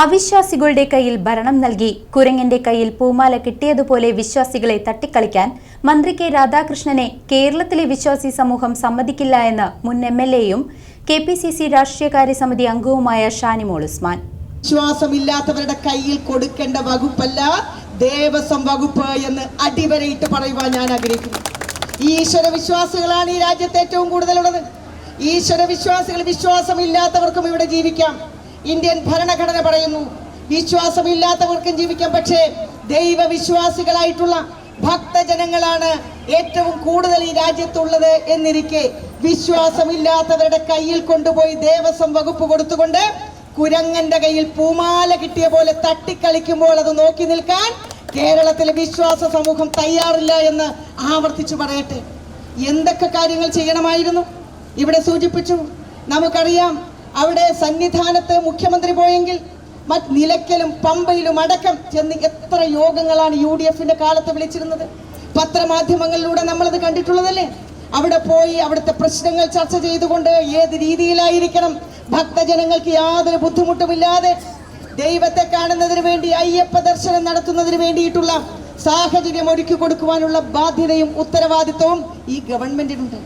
അവിശ്വാസികളുടെ കയ്യിൽ ഭരണം നൽകി. കുരങ്ങന്റെ കയ്യിൽ പൂമാല കിട്ടിയതുപോലെ വിശ്വാസികളെ തട്ടിക്കളിക്കാൻ മന്ത്രി കെ രാധാകൃഷ്ണനെ കേരളത്തിലെ വിശ്വാസി സമൂഹം സമ്മതിക്കില്ല എന്ന് മുൻ എം എൽ എയും കെ പി സി സി രാഷ്ട്രീയകാര്യ സമിതി അംഗവുമായ ഷാനിമോൾ ഉസ്മാൻ. വിശ്വാസമില്ലാത്തവരുടെ കയ്യിൽ കൊടുക്കേണ്ട വകുപ്പല്ല ദേവസ്വം വകുപ്പ് എന്ന് അടിവരയിട്ട് പറയുവാൻ ഞാൻ ആഗ്രഹിക്കുന്നു. ഈശ്വര വിശ്വാസികളാണ് ഈ രാജ്യത്ത് ഏറ്റവും കൂടുതലുള്ളത്. ഈശ്വര വിശ്വാസികൾ വിശ്വാസമില്ലാത്തവർക്കും ഇവിടെ ജീവിക്കാം. ഇന്ത്യൻ ഭരണഘടന പറയുന്നു. വിശ്വാസമില്ലാത്തവർക്കും ജീവിക്കാം. പക്ഷേ ദൈവവിശ്വാസികളായിട്ടുള്ള ഭക്തജനങ്ങളാണ് ഏറ്റവും കൂടുതൽ ഈ രാജ്യത്തുള്ളത് എന്നിരിക്കെ വിശ്വാസമില്ലാത്തവരുടെ കയ്യിൽ കൊണ്ടുപോയി ദേവസ്വം വകുപ്പ് കൊടുത്തുകൊണ്ട് കുരങ്ങന്റെ കയ്യിൽ പൂമാല കിട്ടിയ പോലെ തട്ടിക്കളിക്കുമ്പോൾ അത് നോക്കി നിൽക്കാൻ കേരളത്തിലെ വിശ്വാസ സമൂഹം തയ്യാറില്ല എന്ന് ആവർത്തിച്ചു പറയട്ടെ. എന്തൊക്കെ കാര്യങ്ങൾ ചെയ്യണമായിരുന്നു? ഇവിടെ സൂചിപ്പിച്ചു. നമുക്കറിയാം അവിടെ സന്നിധാനത്ത് മുഖ്യമന്ത്രി പോയെങ്കിൽ മറ്റ് നിലയ്ക്കലും പമ്പയിലും അടക്കം ചെന്ന് എത്ര യോഗങ്ങളാണ് യു ഡി എഫിന്റെ കാലത്ത് വിളിച്ചിരുന്നത്? പത്രമാധ്യമങ്ങളിലൂടെ നമ്മളത് കണ്ടിട്ടുള്ളതല്ലേ? അവിടെ പോയി അവിടുത്തെ പ്രശ്നങ്ങൾ ചർച്ച ചെയ്തുകൊണ്ട് ഏത് രീതിയിലായിരിക്കണം ഭക്തജനങ്ങൾക്ക് യാതൊരു ബുദ്ധിമുട്ടുമില്ലാതെ ദൈവത്തെ കാണുന്നതിന് വേണ്ടി അയ്യപ്പ ദർശനം നടത്തുന്നതിന് വേണ്ടിയിട്ടുള്ള സാഹചര്യം ഒരുക്കി കൊടുക്കുവാനുള്ള ബാധ്യതയും ഉത്തരവാദിത്വവും ഈ ഗവൺമെന്റിനുണ്ട്.